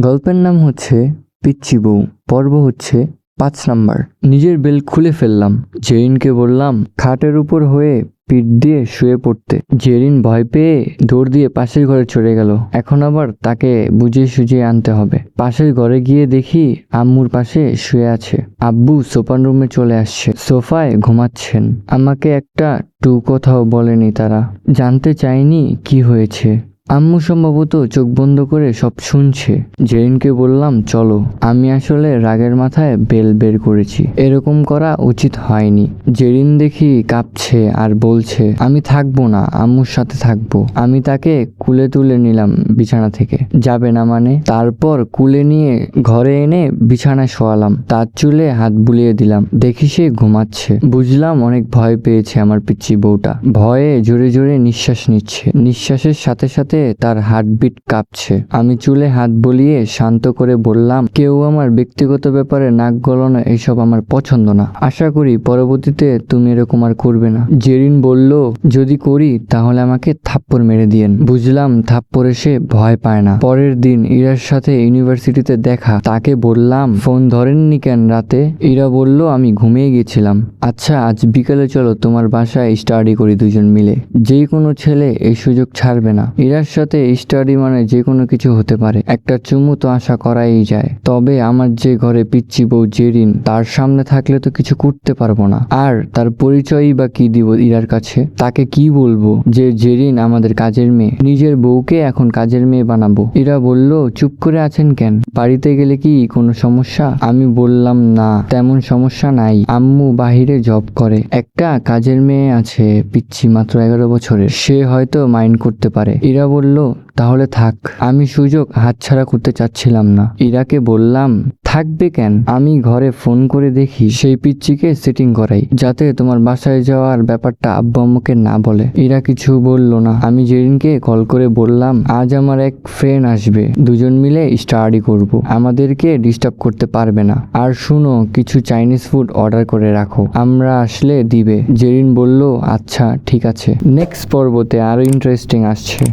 গল্পের নাম হচ্ছে পিচ্ছি বউ, পর্ব হচ্ছে পাঁচ নাম্বার। নিজের বেল খুলে ফেললাম। জেরিনকে বললাম, খাটের উপর হয়ে পিঠ দিয়ে শুয়ে পড়তে। জেরিন ভয় পেয়ে দৌড় দিয়ে পাশের ঘরে চলে গেল। এখন আবার তাকে বুঝিয়ে সুঝিয়ে আনতে হবে। পাশের ঘরে গিয়ে দেখি আম্মুর পাশে শুয়ে আছে। আব্বু সোফার রুমে চলে আসছে। সোফায় ঘুমাচ্ছেন। আমাকে একটা টু কোথাও বলেনি তারা। জানতে চাইনি কি হয়েছে। আম্মু সম্ভবত চোখ বন্ধ করে সব শুনছে। জেরিনকে বললাম, চলো। আমি আসলে রাগের মাথায় বেল বের করেছি। এরকম করা উচিত হয়নি। জেরিন দেখি কাঁপছে আর বলছে, আমি থাকব না, আম্মুর সাথে থাকব। আমি তাকে কুলে তুলে নিলাম বিছানা থেকে। যাবে না মানে? তারপর কুলে নিয়ে ঘরে এনে বিছানায় শোয়ালাম। তার চুলে হাত বুলিয়ে দিলাম। দেখি সে ঘুমাচ্ছে। বুঝলাম অনেক ভয় পেয়েছে আমার পিচ্ছি বউটা। ভয়ে জোরে জোরে নিঃশ্বাস নিচ্ছে। নিঃশ্বাসের সাথে সাথে তার হার্টবিট কাঁপছে। আমি চুলে হাত বলিয়ে শান্ত করে বললাম, কেউ আমার ব্যক্তিগত ব্যাপারে নাক গলানো এইসব আমার পছন্দ না। আশা করি পরবর্তীতে তুমি এরকম আর করবে না। জেরিন বলল, যদি করি, তাহলে আমাকে থাপ্পড় মেরে দিয়েন। বুঝলাম, থাপ্পড়ে সে ভয় পায় না। পরের দিন ইরার সাথে ইউনিভার্সিটিতে দেখা, তাকে বললাম, ফোন ধরেননি কেন রাতে? ইরা বলল, আমি ঘুমিয়ে গেছিলাম। আচ্ছা আজ বিকেলে চলো, তোমার বাসায় স্টাডি করি দুজন মিলে। যে কোনো ছেলে এই সুযোগ ছাড়বে না। ইরার সাথে স্টাডি মানে যে কোনো কিছু হতে পারে। একটা চুমু তো আশা করাই যায়। তবে আমার যে ঘরে পিচ্ছি বউ জেরিন, তার সামনে থাকলে তো কিছু করতে পারব না। আর তার পরিচয়ই বা কি দিব ইরার কাছে? তাকে কি বলব যে জেরিন আমাদের কাজের মেয়ে? নিজের বউকে এখন কাজের মেয়ে বানাবো। ইরা বলল, চুপ করে আছেন কেন? বাড়িতে গেলে কি কোনো সমস্যা? আমি বললাম, না, তেমন সমস্যা নাই। আম্মু বাহিরে জব করে। একটা কাজের মেয়ে আছে পিচ্ছি মাত্র এগারো বছরের। সে হয়তো মাইন্ড করতে পারে। ইরা বলল, তাহলে থাক। আমি সুযোগ হাতছাড়া করতে চাচ্ছিলাম না। ইরাকে বললাম, থাকবে কেন? আমি ঘরে ফোন করে দেখি সেই পিচ্চিকে সেটিং করাই, যাতে তোমার বাসায় যাওয়ার ব্যাপারটা আব্বু আম্মুকে না বলে। ইরা কিছু বলল না। আমি জেরিনকে কল করে বললাম, আজ আমার এক ফ্রেন্ড আসবে। দুজন মিলে স্টাডি করব। আমাদেরকে ডিস্টার্ব করতে পারবে না। আর শুনো, কিছু চাইনিজ ফুড অর্ডার করে রাখো। আমরা আসলে দিবে। জেরিন বলল আচ্ছা ঠিক আছে। নেক্সট পর্বতে আরও ইন্টারেস্টিং আসছে।